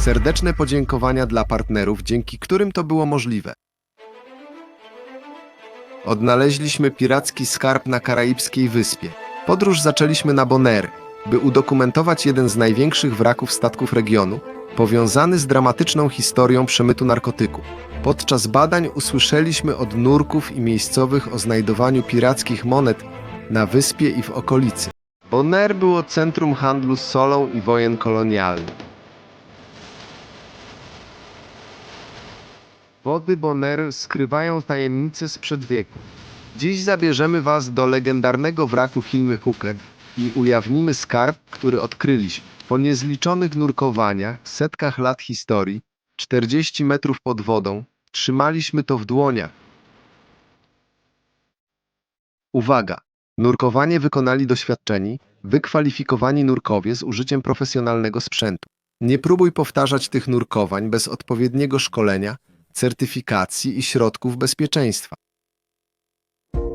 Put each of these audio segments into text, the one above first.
Serdeczne podziękowania dla partnerów, dzięki którym to było możliwe. Odnaleźliśmy piracki skarb na karaibskiej wyspie. Podróż zaczęliśmy na Bonaire, by udokumentować jeden z największych wraków statków regionu, powiązany z dramatyczną historią przemytu narkotyków. Podczas badań usłyszeliśmy od nurków i miejscowych o znajdowaniu pirackich monet na wyspie i w okolicy. Bonaire było centrum handlu solą i wojen kolonialnych. Wody Bonaire skrywają tajemnice sprzed wieków. Dziś zabierzemy Was do legendarnego wraku Hilmy Hooker i ujawnimy skarb, który odkryliśmy. Po niezliczonych nurkowaniach, setkach lat historii, 40 metrów pod wodą, trzymaliśmy to w dłoniach. Uwaga! Nurkowanie wykonali doświadczeni, wykwalifikowani nurkowie z użyciem profesjonalnego sprzętu. Nie próbuj powtarzać tych nurkowań bez odpowiedniego szkolenia, certyfikacji i środków bezpieczeństwa.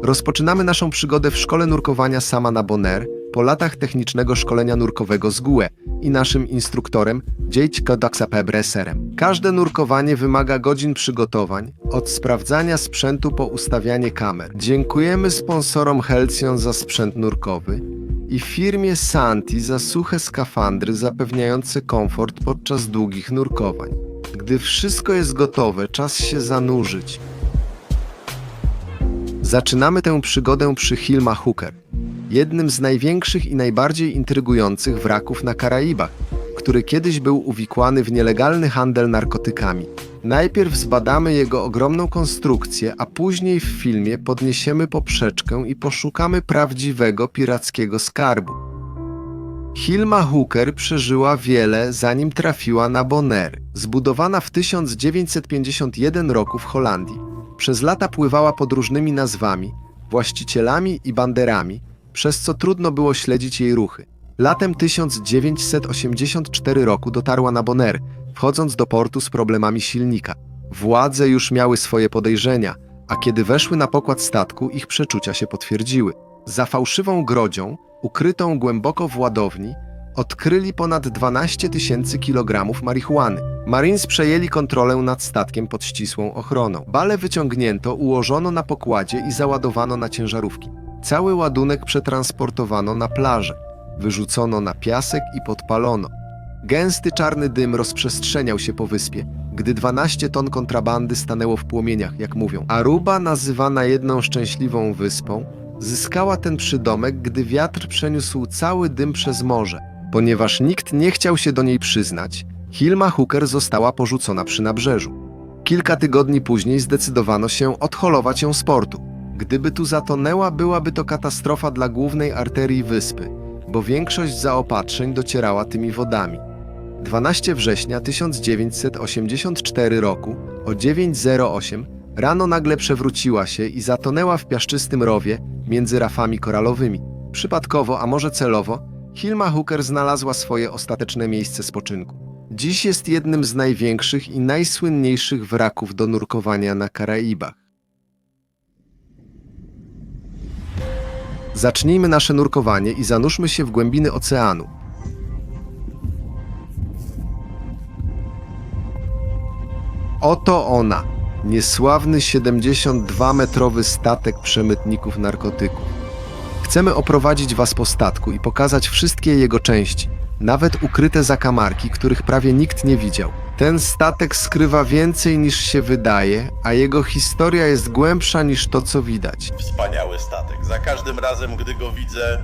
Rozpoczynamy naszą przygodę w szkole nurkowania sama na Bonaire po latach technicznego szkolenia nurkowego z GUE i naszym instruktorem Dziejćko Daksapebreserem. Każde nurkowanie wymaga godzin przygotowań, od sprawdzania sprzętu po ustawianie kamer. Dziękujemy sponsorom Helcjon za sprzęt nurkowy i firmie Santi za suche skafandry zapewniające komfort podczas długich nurkowań. Gdy wszystko jest gotowe, czas się zanurzyć. Zaczynamy tę przygodę przy Hilma Hooker, jednym z największych i najbardziej intrygujących wraków na Karaibach, który kiedyś był uwikłany w nielegalny handel narkotykami. Najpierw zbadamy jego ogromną konstrukcję, a później w filmie podniesiemy poprzeczkę i poszukamy prawdziwego pirackiego skarbu. Hilma Hooker przeżyła wiele, zanim trafiła na Bonaire. Zbudowana w 1951 roku w Holandii, przez lata pływała pod różnymi nazwami, właścicielami i banderami, przez co trudno było śledzić jej ruchy. Latem 1984 roku dotarła na Bonaire, wchodząc do portu z problemami silnika. Władze już miały swoje podejrzenia, a kiedy weszły na pokład statku, ich przeczucia się potwierdziły. Za fałszywą grodzią, ukrytą głęboko w ładowni, odkryli ponad 12 tysięcy kilogramów marihuany. Marines przejęli kontrolę nad statkiem pod ścisłą ochroną. Bale wyciągnięto, ułożono na pokładzie i załadowano na ciężarówki. Cały ładunek przetransportowano na plażę. Wyrzucono na piasek i podpalono. Gęsty czarny dym rozprzestrzeniał się po wyspie, gdy 12 ton kontrabandy stanęło w płomieniach, jak mówią. Aruba, nazywana jedną szczęśliwą wyspą, zyskała ten przydomek, gdy wiatr przeniósł cały dym przez morze. Ponieważ nikt nie chciał się do niej przyznać, Hilma Hooker została porzucona przy nabrzeżu. Kilka tygodni później zdecydowano się odholować ją z portu. Gdyby tu zatonęła, byłaby to katastrofa dla głównej arterii wyspy, bo większość zaopatrzeń docierała tymi wodami. 12 września 1984 roku o 9.08 rano nagle przewróciła się i zatonęła w piaszczystym rowie między rafami koralowymi. Przypadkowo, a może celowo, Hilma Hooker znalazła swoje ostateczne miejsce spoczynku. Dziś jest jednym z największych i najsłynniejszych wraków do nurkowania na Karaibach. Zacznijmy nasze nurkowanie i zanurzmy się w głębiny oceanu. Oto ona, niesławny 72-metrowy statek przemytników narkotyków. Chcemy oprowadzić Was po statku i pokazać wszystkie jego części, nawet ukryte zakamarki, których prawie nikt nie widział. Ten statek skrywa więcej niż się wydaje, a jego historia jest głębsza niż to, co widać. Wspaniały statek. Za każdym razem, gdy go widzę,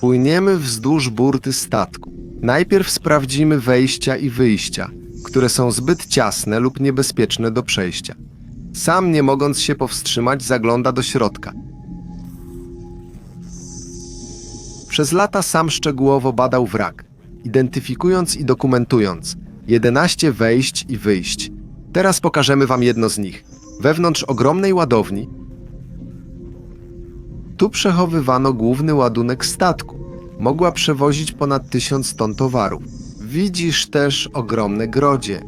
Płyniemy wzdłuż burty statku. Najpierw sprawdzimy wejścia i wyjścia, które są zbyt ciasne lub niebezpieczne do przejścia. Sam nie mogąc się powstrzymać, zagląda do środka. Przez lata sam szczegółowo badał wrak, identyfikując i dokumentując 11 wejść i wyjść. Teraz pokażemy Wam jedno z nich. Wewnątrz ogromnej ładowni tu przechowywano główny ładunek statku. Mogła przewozić ponad tysiąc ton towarów. Widzisz też ogromne grodzie.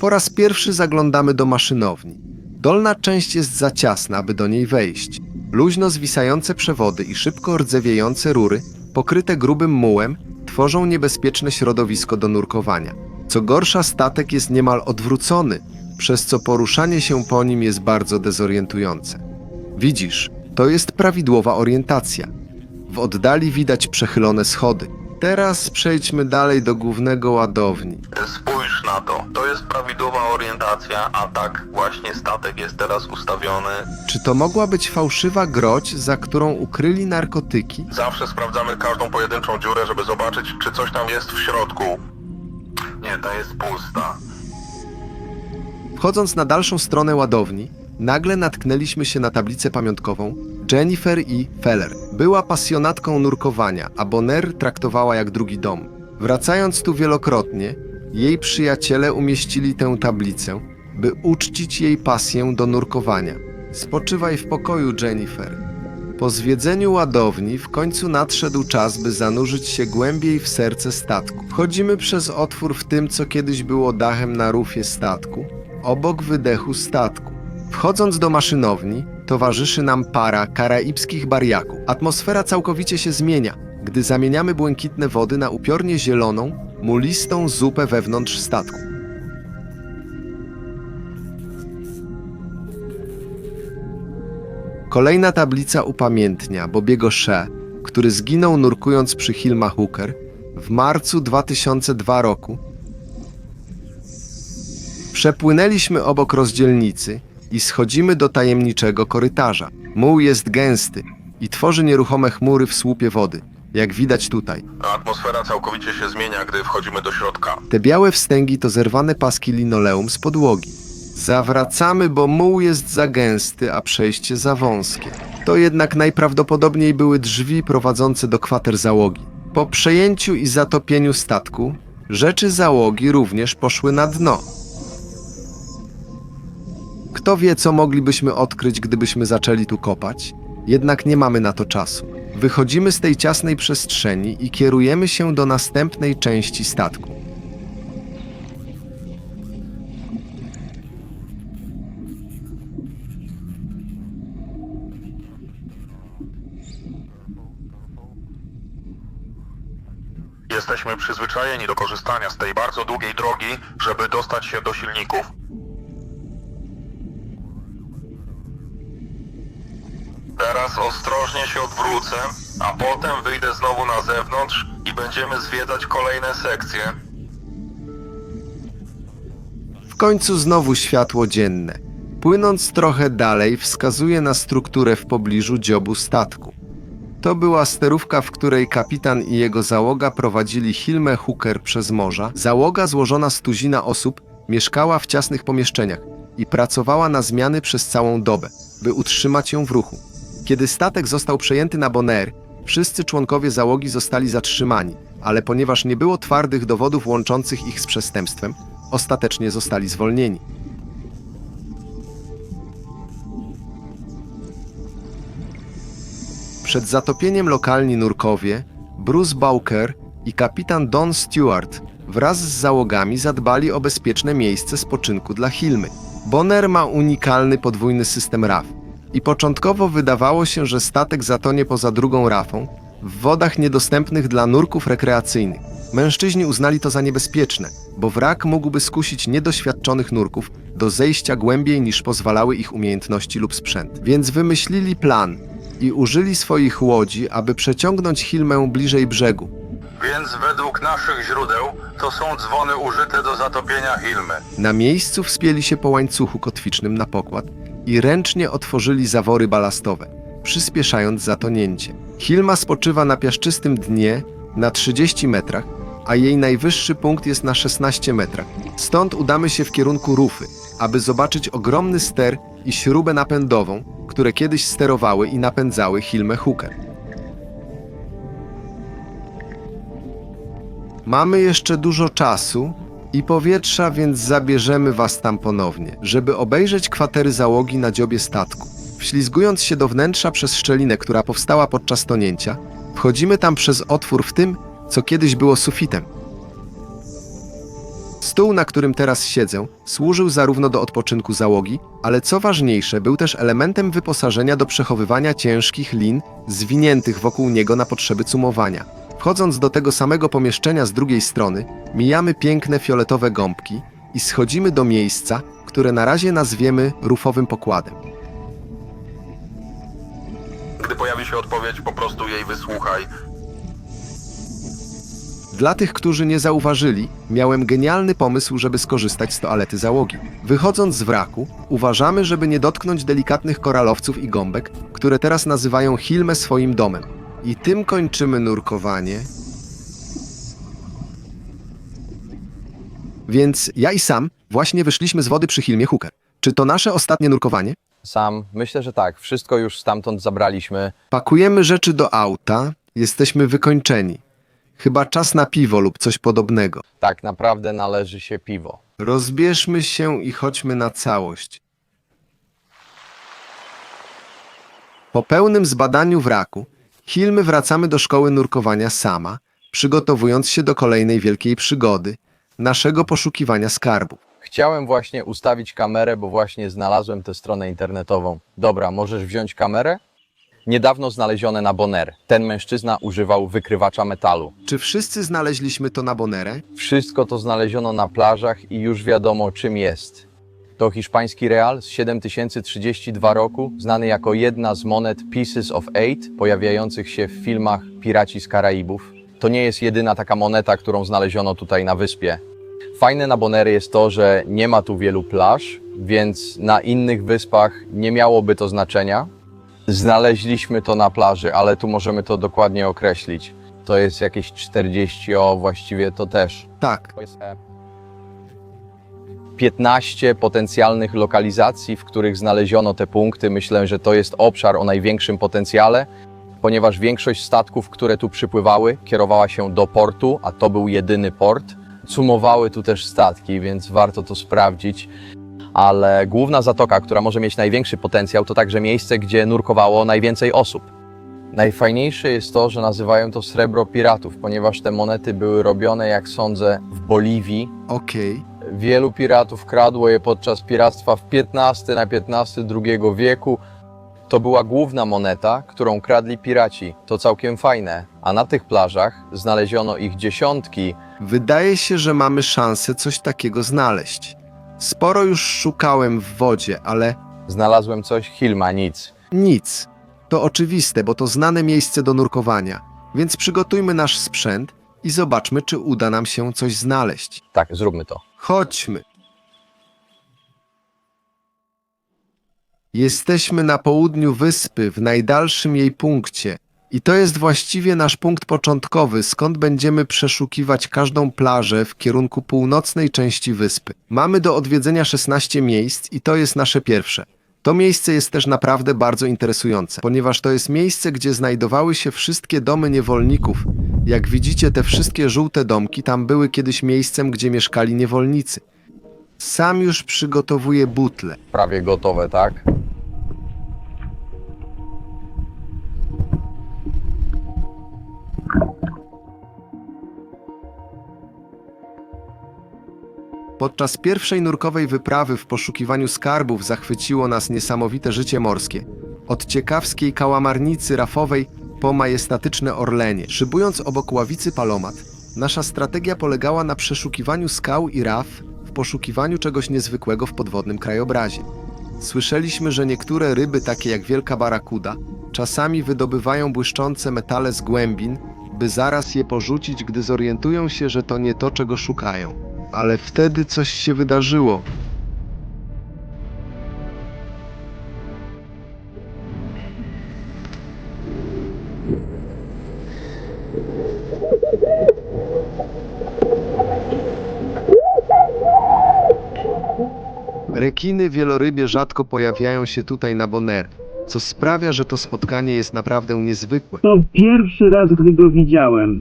Po raz pierwszy zaglądamy do maszynowni. Dolna część jest za ciasna, aby do niej wejść. Luźno zwisające przewody i szybko rdzewiejące rury, pokryte grubym mułem, tworzą niebezpieczne środowisko do nurkowania. Co gorsza, statek jest niemal odwrócony, przez co poruszanie się po nim jest bardzo dezorientujące. Widzisz, to jest prawidłowa orientacja. W oddali widać przechylone schody. Teraz przejdźmy dalej do głównego ładowni. Spójrz na to. To jest prawidłowa orientacja, a tak właśnie statek jest teraz ustawiony. Czy to mogła być fałszywa groć, za którą ukryli narkotyki? Zawsze sprawdzamy każdą pojedynczą dziurę, żeby zobaczyć, czy coś tam jest w środku. Nie, ta jest pusta. Wchodząc na dalszą stronę ładowni, nagle natknęliśmy się na tablicę pamiątkową Jennifer E. Feller. Była pasjonatką nurkowania, a Bonner traktowała jak drugi dom. Wracając tu wielokrotnie, jej przyjaciele umieścili tę tablicę, by uczcić jej pasję do nurkowania. Spoczywaj w pokoju, Jennifer. Po zwiedzeniu ładowni w końcu nadszedł czas, by zanurzyć się głębiej w serce statku. Wchodzimy przez otwór w tym, co kiedyś było dachem na rufie statku, obok wydechu statku. Wchodząc do maszynowni, towarzyszy nam para karaibskich bariaków. Atmosfera całkowicie się zmienia, gdy zamieniamy błękitne wody na upiornie zieloną, mulistą zupę wewnątrz statku. Kolejna tablica upamiętnia Bobiego She, który zginął nurkując przy Hilma Hooker w marcu 2002 roku. Przepłynęliśmy obok rozdzielnicy i schodzimy do tajemniczego korytarza. Muł jest gęsty i tworzy nieruchome chmury w słupie wody, jak widać tutaj. Atmosfera całkowicie się zmienia, gdy wchodzimy do środka. Te białe wstęgi to zerwane paski linoleum z podłogi. Zawracamy, bo muł jest za gęsty, a przejście za wąskie. To jednak najprawdopodobniej były drzwi prowadzące do kwater załogi. Po przejęciu i zatopieniu statku, rzeczy załogi również poszły na dno. Kto wie, co moglibyśmy odkryć, gdybyśmy zaczęli tu kopać? Jednak nie mamy na to czasu. Wychodzimy z tej ciasnej przestrzeni i kierujemy się do następnej części statku. Jesteśmy przyzwyczajeni do korzystania z tej bardzo długiej drogi, żeby dostać się do silników. Teraz ostrożnie się odwrócę, a potem wyjdę znowu na zewnątrz i będziemy zwiedzać kolejne sekcje. W końcu znowu światło dzienne. Płynąc trochę dalej, wskazuje na strukturę w pobliżu dziobu statku. To była sterówka, w której kapitan i jego załoga prowadzili Hilmę Hooker przez morza. Załoga złożona z tuzina osób mieszkała w ciasnych pomieszczeniach i pracowała na zmiany przez całą dobę, by utrzymać ją w ruchu. Kiedy statek został przejęty na Bonaire, wszyscy członkowie załogi zostali zatrzymani, ale ponieważ nie było twardych dowodów łączących ich z przestępstwem, ostatecznie zostali zwolnieni. Przed zatopieniem lokalni nurkowie, Bruce Bowker i kapitan Don Stewart wraz z załogami zadbali o bezpieczne miejsce spoczynku dla Hilmy. Bonner ma unikalny podwójny system raf i początkowo wydawało się, że statek zatonie poza drugą rafą w wodach niedostępnych dla nurków rekreacyjnych. Mężczyźni uznali to za niebezpieczne, bo wrak mógłby skusić niedoświadczonych nurków do zejścia głębiej niż pozwalały ich umiejętności lub sprzęt. Więc wymyślili plan i użyli swoich łodzi, aby przeciągnąć Hilmę bliżej brzegu. Więc według naszych źródeł to są dzwony użyte do zatopienia Hilmy. Na miejscu wspięli się po łańcuchu kotwicznym na pokład i ręcznie otworzyli zawory balastowe, przyspieszając zatonięcie. Hilma spoczywa na piaszczystym dnie na 30 metrach, a jej najwyższy punkt jest na 16 metrach. Stąd udamy się w kierunku rufy, aby zobaczyć ogromny ster i śrubę napędową, które kiedyś sterowały i napędzały Hilmę Hooker. Mamy jeszcze dużo czasu i powietrza, więc zabierzemy was tam ponownie, żeby obejrzeć kwatery załogi na dziobie statku. Wślizgując się do wnętrza przez szczelinę, która powstała podczas tonięcia, wchodzimy tam przez otwór w tym, co kiedyś było sufitem. Stół, na którym teraz siedzę, służył zarówno do odpoczynku załogi, ale co ważniejsze, był też elementem wyposażenia do przechowywania ciężkich lin zwiniętych wokół niego na potrzeby cumowania. Wchodząc do tego samego pomieszczenia z drugiej strony, mijamy piękne fioletowe gąbki i schodzimy do miejsca, które na razie nazwiemy rufowym pokładem. Gdy pojawi się odpowiedź, po prostu jej wysłuchaj. Dla tych, którzy nie zauważyli, miałem genialny pomysł, żeby skorzystać z toalety załogi. Wychodząc z wraku, uważamy, żeby nie dotknąć delikatnych koralowców i gąbek, które teraz nazywają Hilmę swoim domem. I tym kończymy nurkowanie. Więc ja i sam właśnie wyszliśmy z wody przy Hilmie Hooker. Czy to nasze ostatnie nurkowanie? Sam, myślę, że tak. Wszystko już stamtąd zabraliśmy. Pakujemy rzeczy do auta, jesteśmy wykończeni. Chyba czas na piwo lub coś podobnego. Tak naprawdę należy się piwo. Rozbierzmy się i chodźmy na całość. Po pełnym zbadaniu wraku, Hilmy wracamy do szkoły nurkowania sama, przygotowując się do kolejnej wielkiej przygody naszego poszukiwania skarbów. Chciałem właśnie ustawić kamerę, bo właśnie znalazłem tę stronę internetową. Dobra, możesz wziąć kamerę? Niedawno znalezione na Bonaire. Ten mężczyzna używał wykrywacza metalu. Czy wszyscy znaleźliśmy to na Bonerę? Wszystko to znaleziono na plażach i już wiadomo czym jest. To hiszpański real z 7032 roku, znany jako jedna z monet Pieces of Eight, pojawiających się w filmach Piraci z Karaibów. To nie jest jedyna taka moneta, którą znaleziono tutaj na wyspie. Fajne na Bonery jest to, że nie ma tu wielu plaż, więc na innych wyspach nie miałoby to znaczenia. Znaleźliśmy to na plaży, ale tu możemy to dokładnie określić. To jest jakieś 40, o właściwie to też. Tak. To jest e, 15 potencjalnych lokalizacji, w których znaleziono te punkty. Myślę, że to jest obszar o największym potencjale, ponieważ większość statków, które tu przypływały, kierowała się do portu, a to był jedyny port. Sumowały tu też statki, więc warto to sprawdzić. Ale główna zatoka, która może mieć największy potencjał, to także miejsce, gdzie nurkowało najwięcej osób. Najfajniejsze jest to, że nazywają to srebro piratów, ponieważ te monety były robione, jak sądzę, w Boliwii, Okej. Wielu piratów kradło je podczas piractwa w XV na XV II wieku. To była główna moneta, którą kradli piraci. To całkiem fajne. A na tych plażach znaleziono ich dziesiątki. Wydaje się, że mamy szansę coś takiego znaleźć. Sporo już szukałem w wodzie, ale Znalazłem coś, Hilma, nic. Nic. To oczywiste, bo to znane miejsce do nurkowania, więc przygotujmy nasz sprzęt i zobaczmy, czy uda nam się coś znaleźć. Tak, zróbmy to. Chodźmy. Jesteśmy na południu wyspy, w najdalszym jej punkcie. I to jest właściwie nasz punkt początkowy, skąd będziemy przeszukiwać każdą plażę w kierunku północnej części wyspy. Mamy do odwiedzenia 16 miejsc i to jest nasze pierwsze. To miejsce jest też naprawdę bardzo interesujące, ponieważ to jest miejsce, gdzie znajdowały się wszystkie domy niewolników. Jak widzicie, te wszystkie żółte domki tam były kiedyś miejscem, gdzie mieszkali niewolnicy. Sam już przygotowuję butle. Prawie gotowe, tak? Podczas pierwszej nurkowej wyprawy w poszukiwaniu skarbów zachwyciło nas niesamowite życie morskie. Od ciekawskiej kałamarnicy rafowej po majestatyczne orlenie. Szybując obok ławicy Palomat, nasza strategia polegała na przeszukiwaniu skał i raf w poszukiwaniu czegoś niezwykłego w podwodnym krajobrazie. Słyszeliśmy, że niektóre ryby, takie jak wielka barakuda, czasami wydobywają błyszczące metale z głębin, by zaraz je porzucić, gdy zorientują się, że to nie to, czego szukają. Ale wtedy coś się wydarzyło. Rekiny wielorybie rzadko pojawiają się tutaj na Bonaire, co sprawia, że to spotkanie jest naprawdę niezwykłe. To pierwszy raz, gdy go widziałem.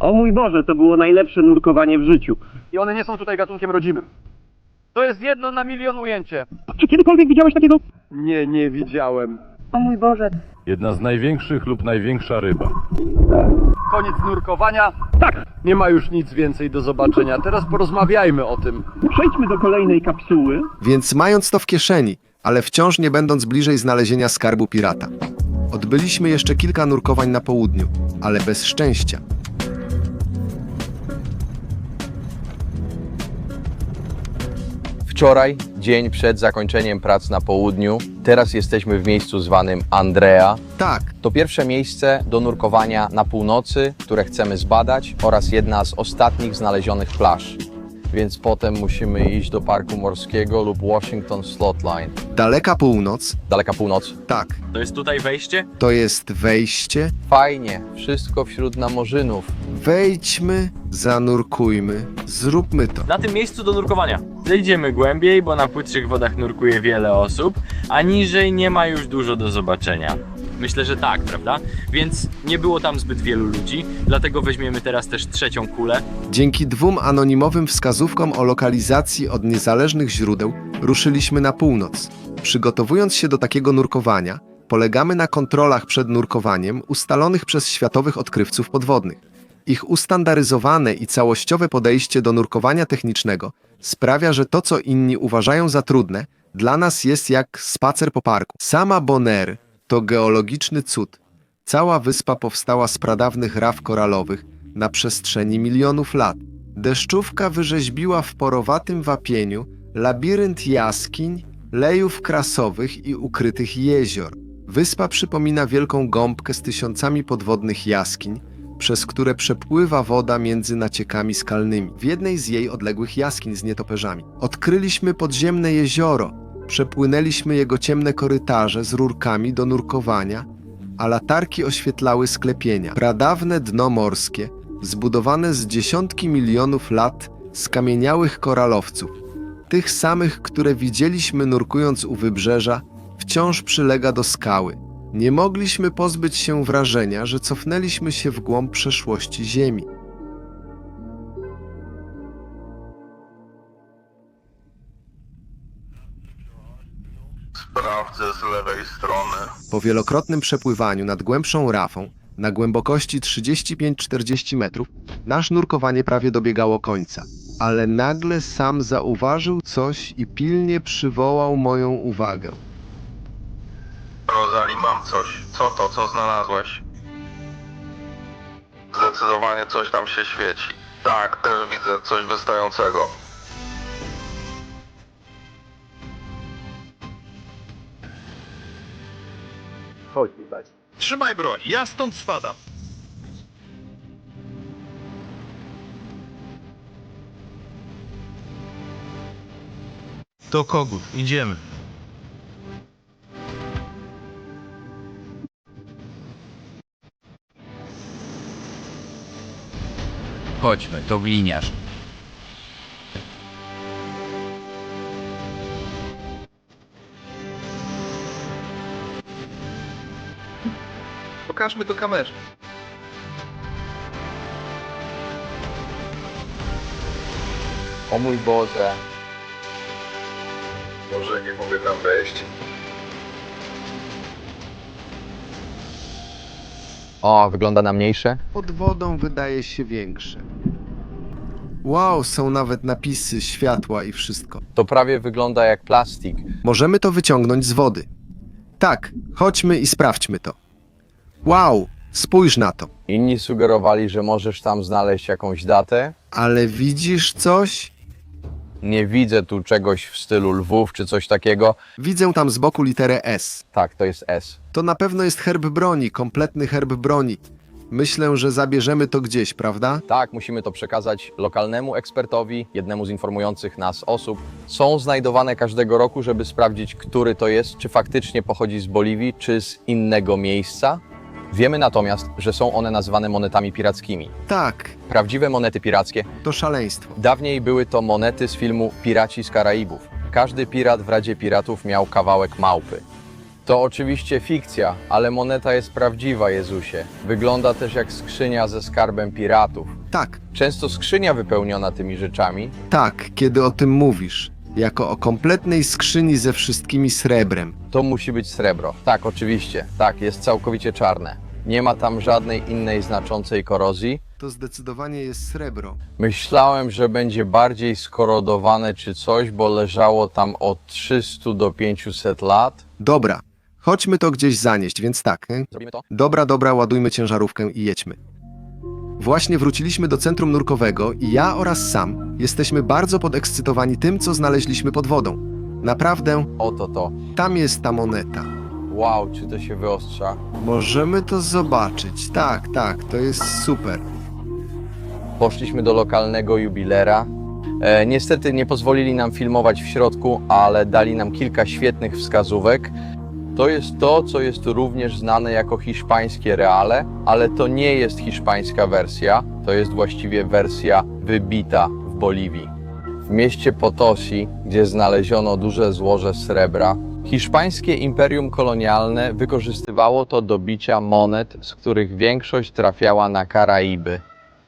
O mój Boże, to było najlepsze nurkowanie w życiu. I one nie są tutaj gatunkiem rodzimym. To jest jedno na milion ujęcie. Czy kiedykolwiek widziałeś takiego? Nie, nie widziałem. O mój Boże, Jedna z największych lub największa ryba. Koniec nurkowania. Tak, nie ma już nic więcej do zobaczenia. Teraz porozmawiajmy o tym. Przejdźmy do kolejnej kapsuły. Więc mając to w kieszeni, ale wciąż nie będąc bliżej znalezienia skarbu pirata. Odbyliśmy jeszcze kilka nurkowań na południu, ale bez szczęścia. Wczoraj, dzień przed zakończeniem prac na południu, teraz jesteśmy w miejscu zwanym Andrea. Tak, To pierwsze miejsce do nurkowania na północy, które chcemy zbadać oraz jedna z ostatnich znalezionych plaż. Więc potem musimy iść do Parku Morskiego lub Washington Slot Line. daleka północ, Daleka północ. tak, To jest tutaj wejście? to jest wejście. Fajnie, wszystko wśród namorzynów. Wejdźmy, zanurkujmy, zróbmy to. Na tym miejscu do nurkowania. Zejdziemy głębiej, bo na płytszych wodach nurkuje wiele osób, a niżej nie ma już dużo do zobaczenia. Myślę, że tak, prawda? Więc nie było tam zbyt wielu ludzi, dlatego weźmiemy teraz też trzecią kulę. Dzięki dwóm anonimowym wskazówkom o lokalizacji od niezależnych źródeł ruszyliśmy na północ. Przygotowując się do takiego nurkowania, polegamy na kontrolach przed nurkowaniem ustalonych przez światowych odkrywców podwodnych. Ich ustandaryzowane i całościowe podejście do nurkowania technicznego sprawia, że to, co inni uważają za trudne, dla nas jest jak spacer po parku. Sama Bonaire to geologiczny cud. Cała wyspa powstała z pradawnych raf koralowych na przestrzeni milionów lat. Deszczówka wyrzeźbiła w porowatym wapieniu labirynt jaskiń, lejów krasowych i ukrytych jezior. Wyspa przypomina wielką gąbkę z tysiącami podwodnych jaskiń, przez które przepływa woda między naciekami skalnymi. W jednej z jej odległych jaskiń z nietoperzami odkryliśmy podziemne jezioro, przepłynęliśmy jego ciemne korytarze z rurkami do nurkowania, a latarki oświetlały sklepienia. Pradawne dno morskie, zbudowane z dziesiątki milionów lat skamieniałych koralowców, tych samych, które widzieliśmy nurkując u wybrzeża, wciąż przylega do skały. Nie mogliśmy pozbyć się wrażenia, że cofnęliśmy się w głąb przeszłości Ziemi. Sprawdzę z lewej strony. Po wielokrotnym przepływaniu nad głębszą rafą, na głębokości 35-40 metrów, nasze nurkowanie prawie dobiegało końca. Ale nagle sam zauważył coś i pilnie przywołał moją uwagę. Rozali, mam coś. Co to? Co znalazłeś? Zdecydowanie coś tam się świeci. Tak, też widzę coś wystającego. Trzymaj broń, ja stąd spadam. To kogut, idziemy. Chodźmy, to gliniarz. Pokażmy to kamerze. O mój Boże. Może nie mogę tam wejść. O, wygląda na mniejsze. Pod wodą wydaje się większe. Wow, są nawet napisy, światła i wszystko. To prawie wygląda jak plastik. Możemy to wyciągnąć z wody. Tak, chodźmy i sprawdźmy to. Wow, spójrz na to. Inni sugerowali, że możesz tam znaleźć jakąś datę. Ale widzisz coś? Nie widzę tu czegoś w stylu lwów czy coś takiego. Widzę tam z boku literę S. Tak, to jest S. To na pewno jest herb broni, kompletny herb broni. Myślę, że zabierzemy to gdzieś, prawda? Tak, musimy to przekazać lokalnemu ekspertowi, jednemu z informujących nas osób. Są znajdowane każdego roku, żeby sprawdzić, który to jest, czy faktycznie pochodzi z Boliwii, czy z innego miejsca. Wiemy natomiast, że są one nazywane monetami pirackimi. Tak, Prawdziwe monety pirackie to szaleństwo. Dawniej były to monety z filmu Piraci z Karaibów. Każdy pirat w Radzie Piratów miał kawałek małpy. To oczywiście fikcja, ale moneta jest prawdziwa, Jezusie. Wygląda też jak skrzynia ze skarbem piratów. Tak, Często skrzynia wypełniona tymi rzeczami tak, kiedy o tym mówisz. Jako o kompletnej skrzyni ze wszystkimi srebrem. To musi być srebro. Tak, oczywiście. Tak, jest całkowicie czarne. Nie ma tam żadnej innej znaczącej korozji. To zdecydowanie jest srebro. Myślałem, że będzie bardziej skorodowane czy coś, bo leżało tam od 300 do 500 lat. Dobra, chodźmy to gdzieś zanieść, więc tak. Zrobimy to? Dobra, dobra, ładujmy ciężarówkę i jedźmy. Właśnie wróciliśmy do centrum nurkowego i ja oraz sam jesteśmy bardzo podekscytowani tym, co znaleźliśmy pod wodą. Naprawdę, Oto to. tam jest ta moneta. Wow, czy to się wyostrza? Możemy to zobaczyć. Tak, tak, to jest super. Poszliśmy do lokalnego jubilera. E, niestety nie pozwolili nam filmować w środku, ale dali nam kilka świetnych wskazówek. To jest to, co jest również znane jako hiszpańskie reale, ale to nie jest hiszpańska wersja, to jest właściwie wersja wybita w Boliwii. W mieście Potosi, gdzie znaleziono duże złoże srebra, hiszpańskie imperium kolonialne wykorzystywało to do bicia monet, z których większość trafiała na Karaiby.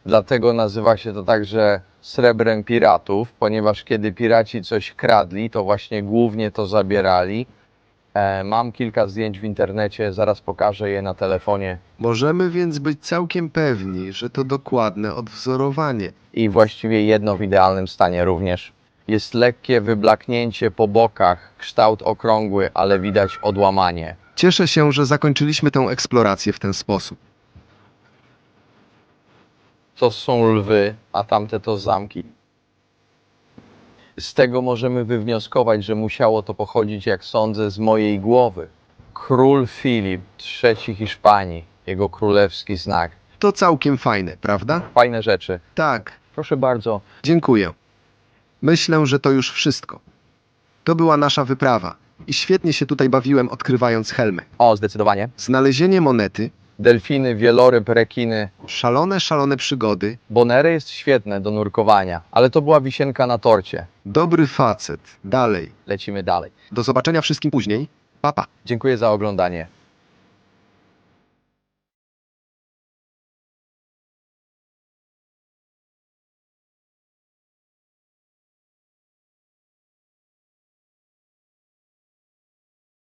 Dlatego nazywa się to także srebrem piratów, ponieważ kiedy piraci coś kradli, to właśnie głównie to zabierali. E, mam kilka zdjęć w internecie, zaraz pokażę je na telefonie. Możemy więc być całkiem pewni, że to dokładne odwzorowanie. I właściwie jedno w idealnym stanie również. Jest lekkie wyblaknięcie po bokach, kształt okrągły, ale widać odłamanie. Cieszę się, że zakończyliśmy tę eksplorację w ten sposób. To są lwy, a tamte to zamki. Z tego możemy wywnioskować, że musiało to pochodzić, jak sądzę, z mojej głowy. Król Filip III Hiszpanii, jego królewski znak. To całkiem fajne, prawda? Fajne rzeczy. Tak, Proszę bardzo. dziękuję. Myślę, że to już wszystko. To była nasza wyprawa i świetnie się tutaj bawiłem odkrywając helmy. O, zdecydowanie. Znalezienie monety, Delfiny, wieloryb, rekiny. szalone, szalone przygody, Bonery jest świetne do nurkowania, ale to była wisienka na torcie. dobry facet. Dalej. Lecimy dalej. Do zobaczenia wszystkim później. Papa. Pa. Dziękuję za oglądanie.